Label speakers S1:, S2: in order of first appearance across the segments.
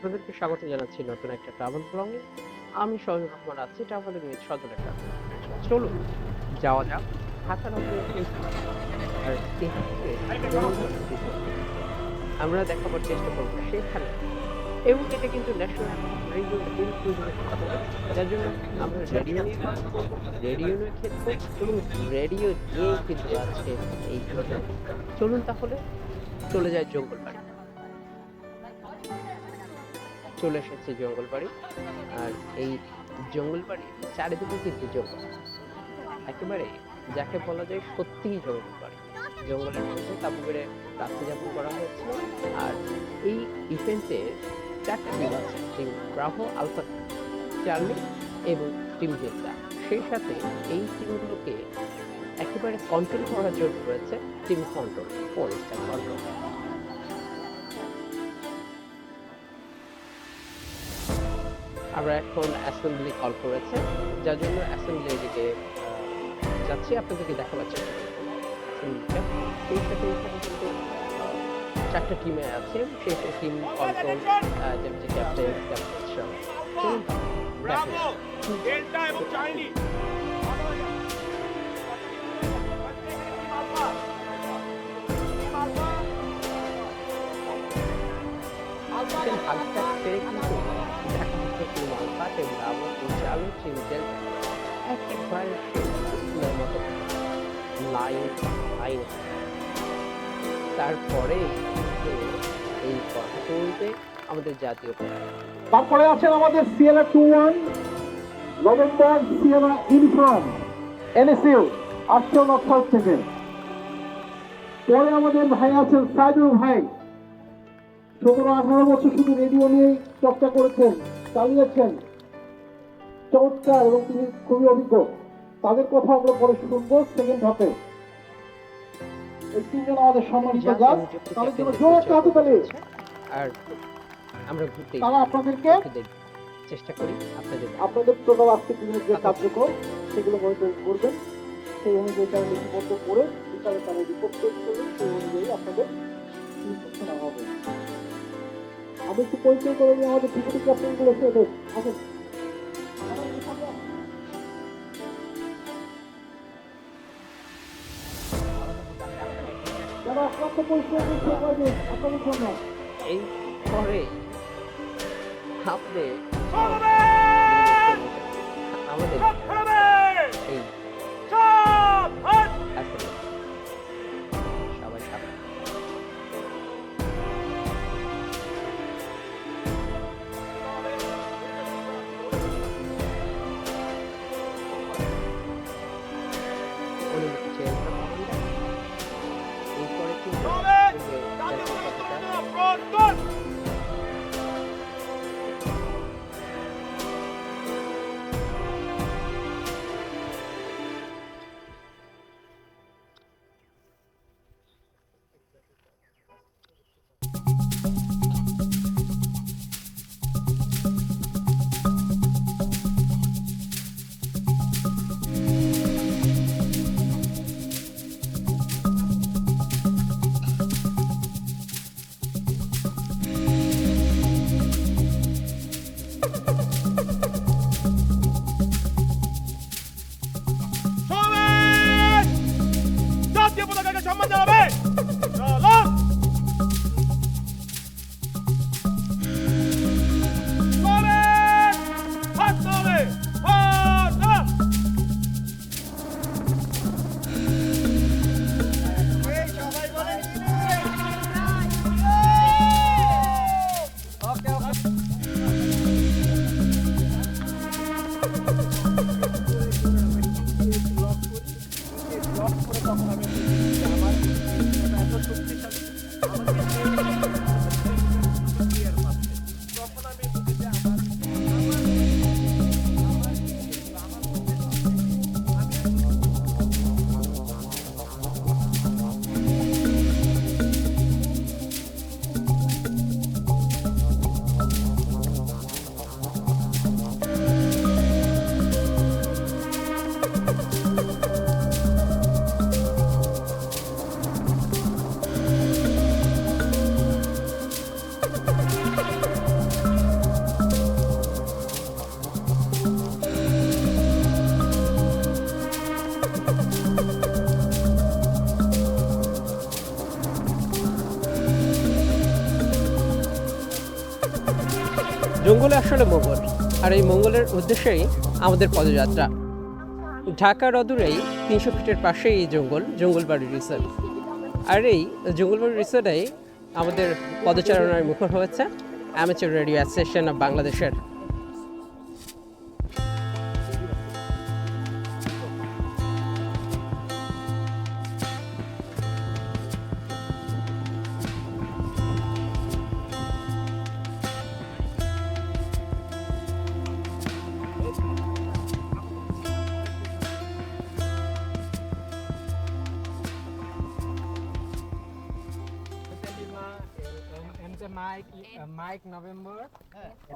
S1: আপনাদেরকে স্বাগত জানাচ্ছি নতুন একটা ট্রাভেল ব্লগে আমি সহিম রহমান আছি ট্রাভেলিং উইথ সদর একটা চলুন, যাওয়া যাক। আমরা দেখাবার চেষ্টা করব সেখানে। এবং এটা কিন্তু ন্যাশনাল রেডিও যার জন্য আমরা রেডিও নিয়ে রেডিও নিয়ে ক্ষেত্রে রেডিও নিয়ে কিন্তু আজকে এই চলুন তাহলে চলে যায় জঙ্গলবাড়ি চলে এসেছে জঙ্গলবাড়ি আর এই জঙ্গলবাড়ি চারিদিকে কিন্তু জঙ্গল। একেবারে যাকে বলা যায় সত্যিই জঙ্গলবাড়ি জঙ্গলের মধ্যে তাবু করে রাত্রি করা হয়েছে। আর এই ইভেন্টে চারটা টিম আছে। টিম ব্রাভো আলফা, চার্লি এবং টিম ডেল্টা সেই সাথে এই টিমগুলোকে একেবারে কন্ট্রোল করার জন্য রয়েছে team control four star control আমরা এখন অ্যাসেম্বলি কল করেছে যার জন্য অ্যাসেম্বলি এদিকে যাচ্ছি। আপনাদেরকে দেখাবার চেষ্টা অ্যাসেম্বলিটা সেই সাথে এখানে কিন্তু চারটা টিমে আছে। সেই টিম কন্ট্রোল যেমন ক্যাপ্টেন ক্যাপ্টেন। হালকা একেবারে মতো। লাইন লাইন তারপরে এই কথা বলতে আমাদের জাতীয়
S2: তারপরে আছেন আমাদের CLR two one November CLR uniform NSU আটশো নক্ষর থেকে। পরে আমাদের ভাই আছেন সাইদুল ভাই। সতেরো আঠারো বছর শুধু রেডিও নিয়েই চর্চা করেছেন চালিয়েছেন। চমৎকার এবং তিনি খুবই অভিজ্ঞ। তাদের কথা আমরা পরে শুনব সেকেন্ড এই তিনজন আমাদের সম্মানিত গাছ তাদের জন্য জোর একটা হাতে তালি
S1: আর আমরা ঘুরতে
S2: তারা আপনাদেরকে
S1: চেষ্টা করি আপনাদের
S2: আপনাদের টোটাল আজকের দিনের যে কার্যক্রম সেগুলো মনিটরিং করবেন। সেই অনুযায়ী তারা লিপিবদ্ধ করে বিচারে তারা রিপোর্ট পেশ করবেন। সেই অনুযায়ী আপনাদের ইনস্ট্রাকশন হবে। আমি একটু পরিচয় করে নিই আমাদের ডিপুটি ক্যাপ্টেনগুলো আসেন।
S1: এই পরে আপনি আমাদের আসলে
S3: মঙ্গল আর এই মঙ্গলের উদ্দেশ্যেই আমাদের পদযাত্রা। ঢাকার অদূরেই তিনশো ফিটের পাশেই এই জঙ্গল, জঙ্গলবাড়ি রিসোর্ট। আর এই জঙ্গলবাড়ি রিসোর্টেই আমাদের পদচারণার মুখর হয়েছে। অ্যামেচার রেডিও অ্যাসোসিয়েশন অফ বাংলাদেশের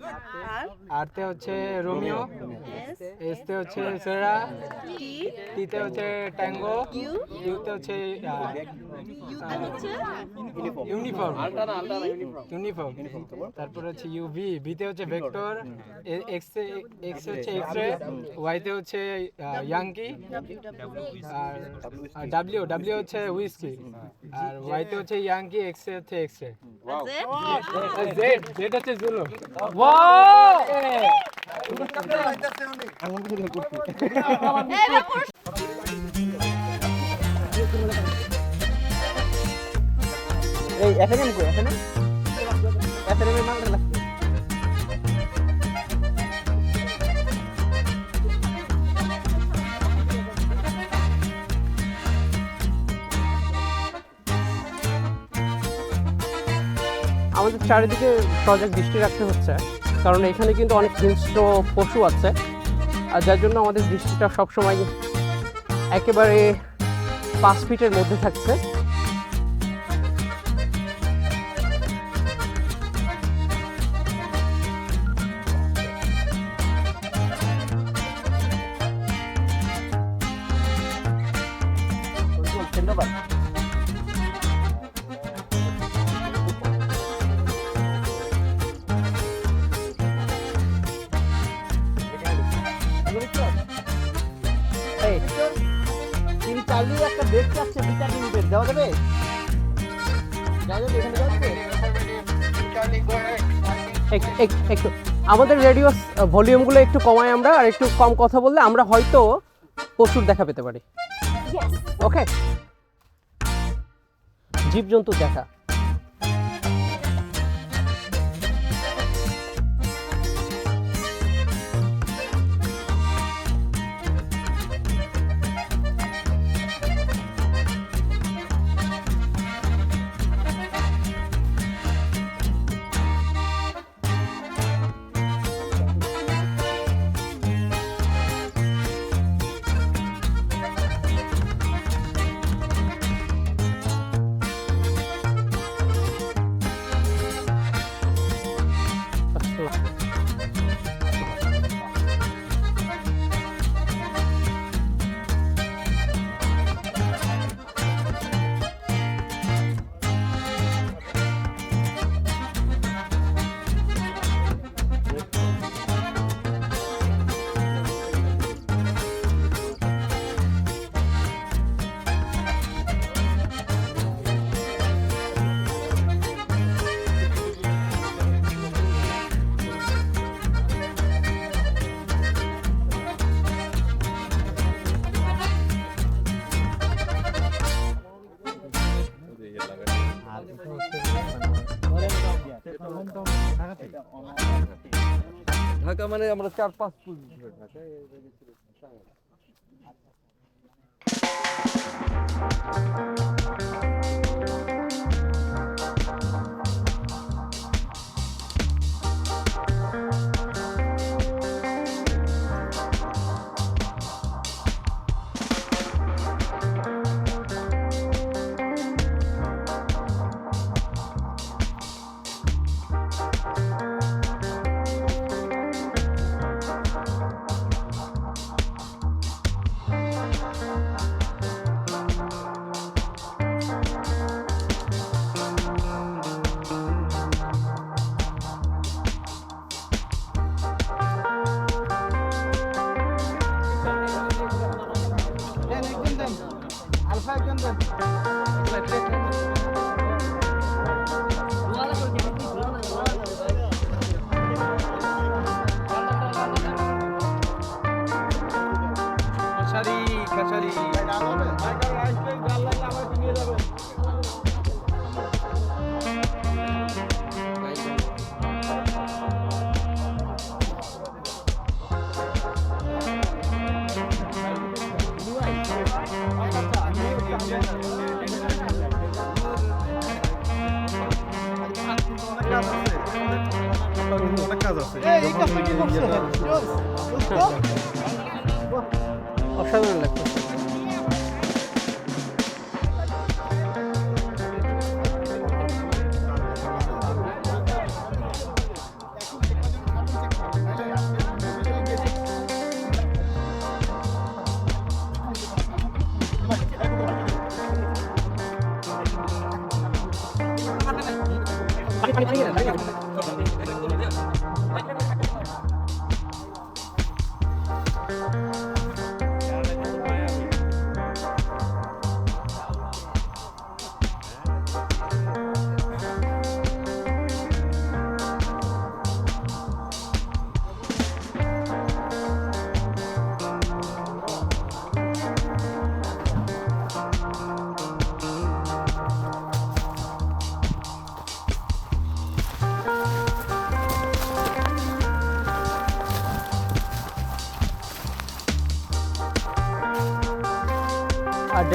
S4: Cubic, আর তে হচ্ছে রোমিও, S তে হচ্ছে সেরা, T তে হচ্ছে ট্যাঙ্গো, U তে হচ্ছে ইউনিফর্ম। ইউনিফর্ম। তারপর হচ্ছে ইউভি ভি। তে হচ্ছে ভেক্টর। এক্স এক্স হচ্ছে এক্স রে। ওয়াই তে হচ্ছে ইয়াঙ্কি। আর ডাব্লিউ। ডাব্লিউ হচ্ছে উইস্কি আর ওয়াই তে হচ্ছে ইয়াঙ্কি এক্স এ হচ্ছে এক্স রে। জেড। জেড হচ্ছে জুলো।
S3: এই এফএনএম কো এফএনএম এফএনএম এর মালটা চারিদিকে সজাগ দৃষ্টি রাখতে হচ্ছে, কারণ এখানে কিন্তু অনেক হিংস্র পশু আছে, আর যার জন্য আমাদের দৃষ্টিটা সবসময় একেবারে পাঁচ ফিটের মধ্যে থাকছে। মিনিটের দেওয়া যাবে? একটু। আমাদের রেডিও ভলিউমগুলো একটু কমাই আমরা আর একটু কম কথা বললে আমরা হয়তো পশুর দেখা পেতে পারি। ওকে জীবজন্তু দেখা।
S5: প্রোগ্রামে আমরা চার পাঁচ
S3: পুজো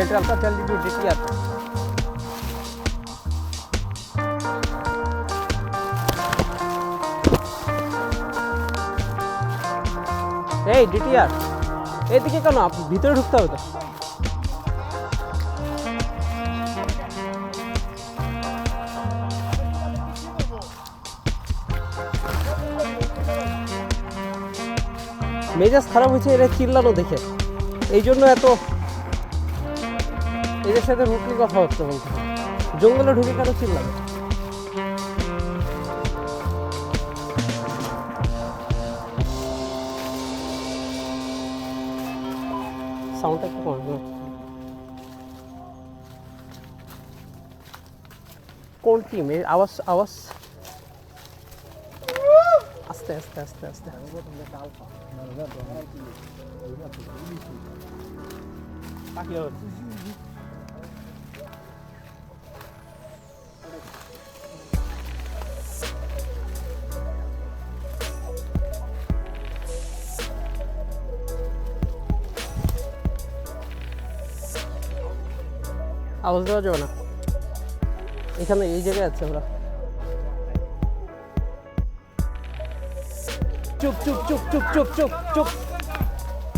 S3: ডেল্টা আলফা চাল দিবি দেখি আর এই ডিটিআর এদিকে কেন? ভিতরে ঢুকতে হবে তো। মেজাজ খারাপ হয়েছে, এরা চিল্লানো দেখে। এই জন্য এত এদের সাথে রুটলি কথা হচ্ছে বলতে। জঙ্গলে ঢুকে একটু কম কোন টিম এর আওয়াজ আওয়াজ? আস্তে আস্তে আস্তে আস্তে। আওয়াজ দেওয়া যাবে না। এখানে এই জায়গায় আছে ওরা। চুপ চুপ চুপ চুপ চুপ চুপ চুপ।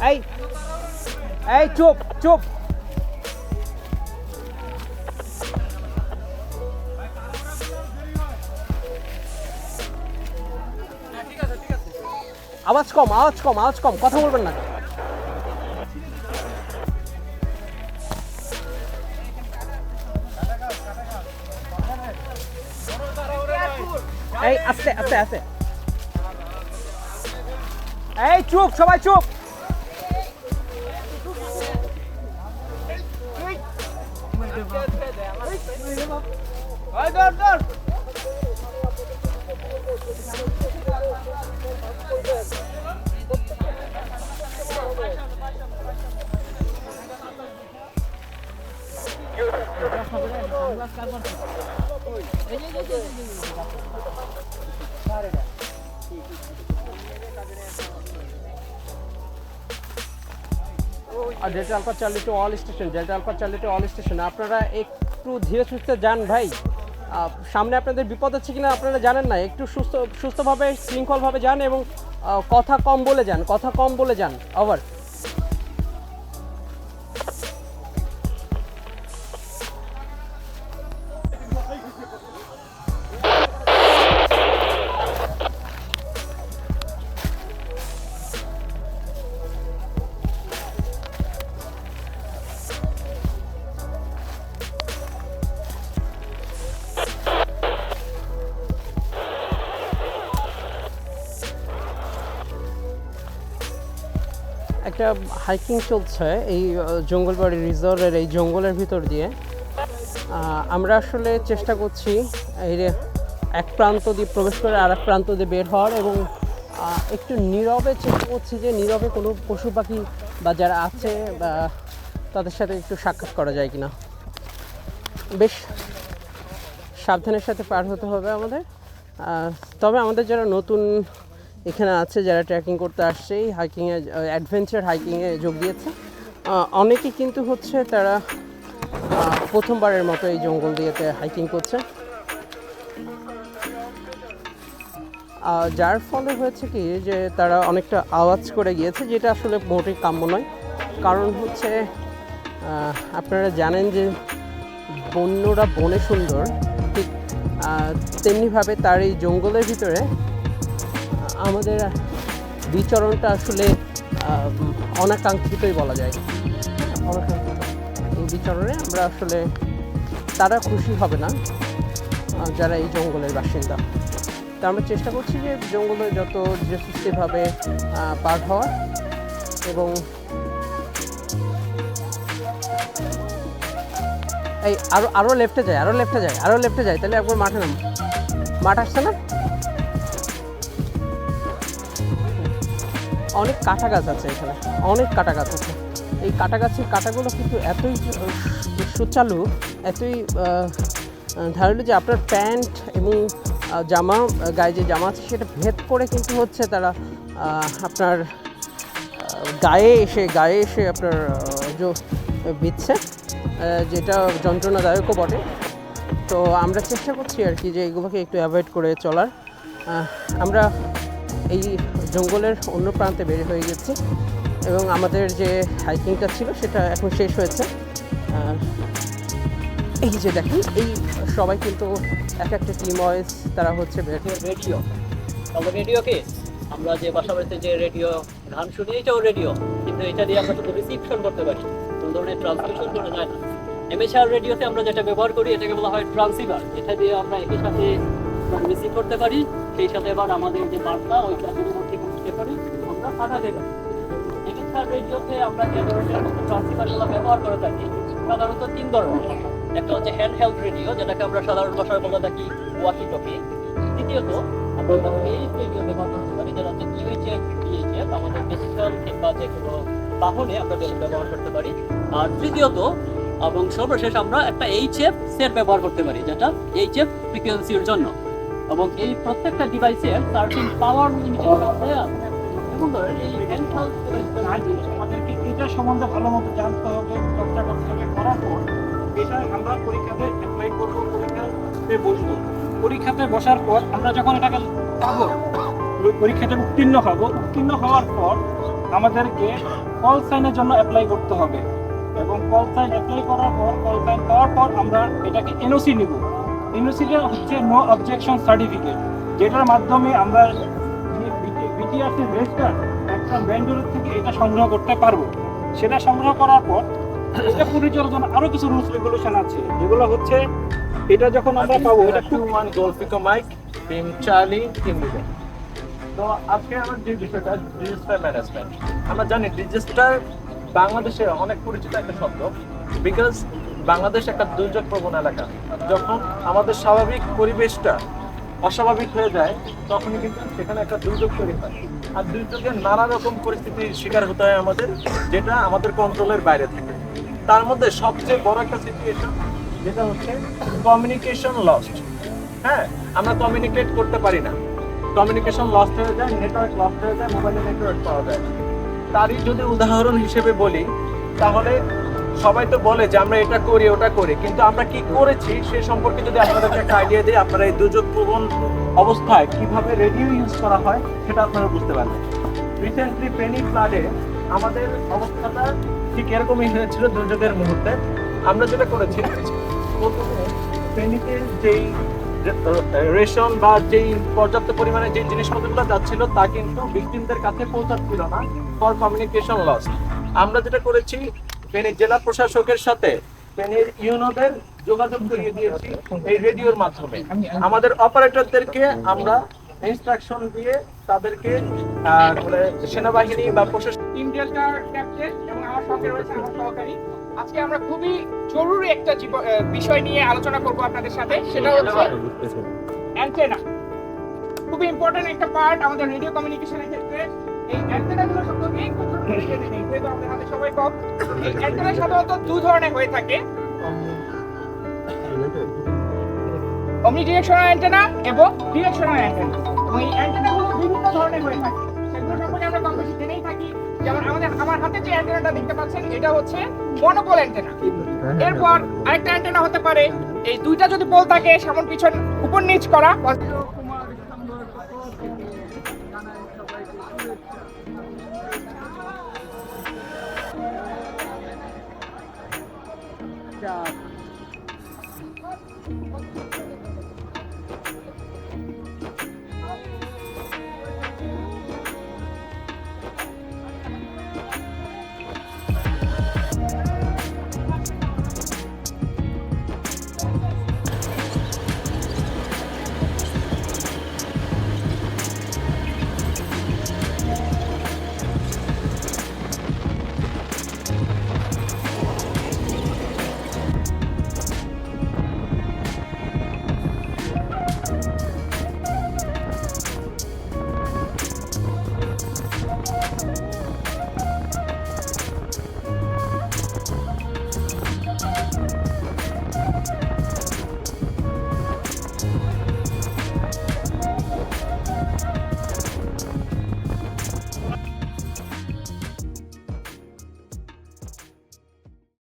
S3: এই এই, চুপ চুপ। আওয়াজ কম আওয়াজ কম আওয়াজ কম, কথা বলবেন না। আস্তে আস্তে আস্তে। এই চুপ সবাই চুপ। আর Delta Alpha Charlie to all station Delta Alpha চার লিটার অল স্টেশন আপনারা একটু ধীরে সুস্থে যান ভাই। সামনে আপনাদের বিপদ হচ্ছে কিনা আপনারা জানেন না, একটু সুস্থ সুস্থভাবে, শৃঙ্খলভাবে যান এবং কথা কম বলে যান, কথা কম বলে যান ওভার একটা হাইকিং চলছে এই জঙ্গলবাড়ি রিজর্ভের এই জঙ্গলের ভিতর দিয়ে। আমরা আসলে চেষ্টা করছি এই এক প্রান্ত দিয়ে প্রবেশ করে আর এক প্রান্ত দিয়ে বের হওয়ার এবং একটু নীরবে চেষ্টা করছি যে নীরবে কোনো পশু পাখি বা যারা আছে বা তাদের সাথে একটু সাক্ষাৎ করা যায় কিনা। বেশ সাবধানের সাথে পার হতে হবে আমাদের। তবে আমাদের যারা নতুন এখানে আছে যারা ট্রেকিং করতে আসছে, এই হাইকিংয়ে অ্যাডভেঞ্চার হাইকিংয়ে যোগ দিয়েছে। অনেকে কিন্তু হচ্ছে তারা প্রথমবারের মতো এই জঙ্গল দিয়েতে হাইকিং করছে। যার ফলে হয়েছে কি যে তারা অনেকটা আওয়াজ করে গিয়েছে, যেটা আসলে মোটেই কাম্য নয়। কারণ হচ্ছে আপনারা জানেন যে বন্যরা বনে সুন্দর, ঠিক তেমনিভাবে তার এই জঙ্গলের ভিতরে আমাদের বিচরণটা আসলে অনাকাঙ্ক্ষিতই বলা যায়। অনাকাঙ্ক্ষিত। এই বিচরণে আমরা আসলে, তারা খুশি হবে না যারা এই জঙ্গলের বাসিন্দা। তা আমরা চেষ্টা করছি যে জঙ্গলে যত ধীরে পার হওয়ার এবং এই আরও আরও লেফটে যায়, আরও লেফটে যায়, আরও লেফটে যায়, তাহলে একবার মাঠে নাম। মাঠ আসছে না? অনেক কাঁটা গাছ আছে এখানে, অনেক কাঁটা গাছ আছে। এই কাঁটা গাছের কাঁটাগুলো কিন্তু এতই সুচালু, এতই ধারালো যে আপনার প্যান্ট এবং জামা গায়ে যে জামা আছে সেটা ভেদ করে কিন্তু হচ্ছে তারা আপনার গায়ে এসে গায়ে এসে আপনার যে বিচ্ছে যেটা যন্ত্রণাদায়কও বটে। তো আমরা চেষ্টা করছি আর কি যে এগুলোকে একটু অ্যাভয়েড করে চলার। আমরা এই জঙ্গলের অন্য প্রান্তে বের হয়ে গেছি এবং আমাদের যে হাইকিংটা ছিল সেটা এখন শেষ হয়েছে। এই যে দেখেন, এই সবাই কিন্তু এক একটা টিম ওয়াইজ তারা হচ্ছে
S6: রেডিও। রেডিও কি? আমরা যে বাসা যে রেডিও গান শুনি, এটাও রেডিও। কিন্তু এটা দিয়ে আমরা শুধু রিসিপশন করতে পারি। কোনো ধরনের ট্রান্সমিশন করা যায় না। এমএসআর রেডিওতে আমরা যেটা ব্যবহার করি, এটাকে বলা হয় ট্রান্সিভার এটা দিয়ে আমরা একই সাথে রিসিভ করতে পারি, সেই সাথে আবার আমাদের যে বার্তা, ওইটা দূরবর্তী আমরা রেডিওতে আমরা যে ধরনের ট্রান্সিভারগুলো ব্যবহার করে থাকি, সাধারণত তিন ধরনের। একটা হচ্ছে হ্যান্ড রেডিও যেটাকে আমরা সাধারণ ভাষায় বলে থাকি ওয়াকি টকি দ্বিতীয়ত, আমরা এই রেডিও ব্যবহার করতে পারি, যেটা হচ্ছে ইউএইচএফ ডিএইচএফ আমাদের ডিজিটাল কিংবা যে কোনো বাহনে আমরা ব্যবহার করতে পারি। আর তৃতীয়ত, এবং সর্বশেষ আমরা একটা এইচএফ সেট ব্যবহার করতে পারি, যেটা এইচএফ ফ্রিকোয়েন্সির জন্য। এবং এই প্রত্যেকটা ডিভাইসের সার্চিং পাওয়ার লিমিটেশন আছে
S7: আমাদেরকে এটা সম্বন্ধে ভালো মতো জানতে হবে, চর্চা করতে হবে, করার পর এটা আমরা পরীক্ষাতে অ্যাপ্লাই করব, পরীক্ষাতে বসবো। পরীক্ষাতে বসার পর আমরা যখন এটাকে পাবো, পরীক্ষাতে উত্তীর্ণ হব, উত্তীর্ণ হওয়ার পর আমাদেরকে কল সাইনের জন্য অ্যাপ্লাই করতে হবে। এবং কল সাইন অ্যাপ্লাই করার পর কল সাইন পাওয়ার পর আমরা এটাকে এনওসি নিব। এনওসিটা হচ্ছে নো অবজেকশন সার্টিফিকেট যেটার মাধ্যমে আমরা বিটিআরসি রেজিস্টার একটা ভেন্ডরের থেকে এটা সংগ্রহ করতে পারব। সেটা সংগ্রহ করার পর এটা পরিচালনার জন্য আরও কিছু রুলস রেগুলেশন আছে যেগুলো হচ্ছে এটা যখন আমরা পাবো এটা
S8: টু ওয়ান গোলফিকো মাইক টিম চার্লি টিম তো আজকে আমার যে বিষয়টা ডিজিটাল ম্যানেজমেন্ট আমরা জানি ডিজিটাল বাংলাদেশের অনেক পরিচিত একটা শব্দ বিকজ বাংলাদেশ একটা দুর্যোগ প্রবণ এলাকা। যখন আমাদের স্বাভাবিক পরিবেশটা অস্বাভাবিক হয়ে যায়, তখনই কিন্তু সেখানে একটা দুর্যোগ তৈরি হয়। আর দুর্যোগের নানা রকম পরিস্থিতির শিকার হতে হয় আমাদের, যেটা আমাদের কন্ট্রোলের বাইরে থাকে। তার মধ্যে সবচেয়ে বড় একটা সিচুয়েশন যেটা হচ্ছে কমিউনিকেশন লস্ট হ্যাঁ আমরা কমিউনিকেট করতে পারি না। কমিউনিকেশন লস্ট হয়ে যায় নেটওয়ার্ক লস্ট হয়ে যায় মোবাইলে নেটওয়ার্ক পাওয়া যায়। তারই যদি উদাহরণ হিসেবে বলি, তাহলে সবাই তো বলে যে আমরা এটা করি, ওটা করি। কিন্তু আমরা কি করেছি সে সম্পর্কে যদি আপনাদেরকে একটা আইডিয়া দিই, আপনারা এই দুর্যোগ প্রবণ অবস্থায় কীভাবে রেডিও ইউজ করা হয়, সেটা আপনারা বুঝতে পারবেন। রিসেন্টলি পেনি ফ্লাডে আমাদের অবস্থাটা ঠিক এরকমই হয়েছিল দুর্যোগের মুহূর্তে। আমরা যেটা করেছি, প্রথমে যেই রেশন বা যেই পর্যাপ্ত পরিমাণে যে জিনিসপত্রগুলো যাচ্ছিল, তা কিন্তু ভিকটিমদের কাছে পৌঁছাচ্ছিল না ফর কমিউনিকেশন লস আমরা যেটা করেছি ফেনী জেলা প্রশাসকের সাথে ফেনীর ইউনোদের যোগাযোগ করিয়ে দিয়েছি এই রেডিওর মাধ্যমে। আমাদের অপারেটরদেরকে আমরা ইনস্ট্রাকশন দিয়ে তাদেরকে সেনাবাহিনী বা প্রশাসন
S9: টিম ডেল্টার ক্যাপ্টেন এবং আমার সঙ্গে রয়েছে আমার সহকারী। আজকে আমরা খুবই জরুরি একটা বিষয় নিয়ে আলোচনা করব আপনাদের সাথে। সেটা হচ্ছে অ্যান্টেনা খুবই ইম্পর্টেন্ট একটা পার্ট আমাদের রেডিও কমিউনিকেশনের ক্ষেত্রে। সাধারণত দু ধরনের হয়ে থাকে। অমনি ডিরেকশনাল অ্যান্টেনা এবং ডিরেকশনাল অ্যান্টেনা এবং অ্যান্টেনাগুলো বিভিন্ন ধরনের হয়ে থাকে। সেগুলো সম্পর্কে আমরা কম বেশি জেনেই থাকি। যেমন আমাদের আমার হাতে যে অ্যান্টেনাটা দেখতে পাচ্ছেন এটা হচ্ছে মনোপল অ্যান্টেনা এরপর আরেকটা অ্যান্টেনা হতে পারে। এই দুইটা যদি পোল থাকে সামন পিছন উপর নিচ করা।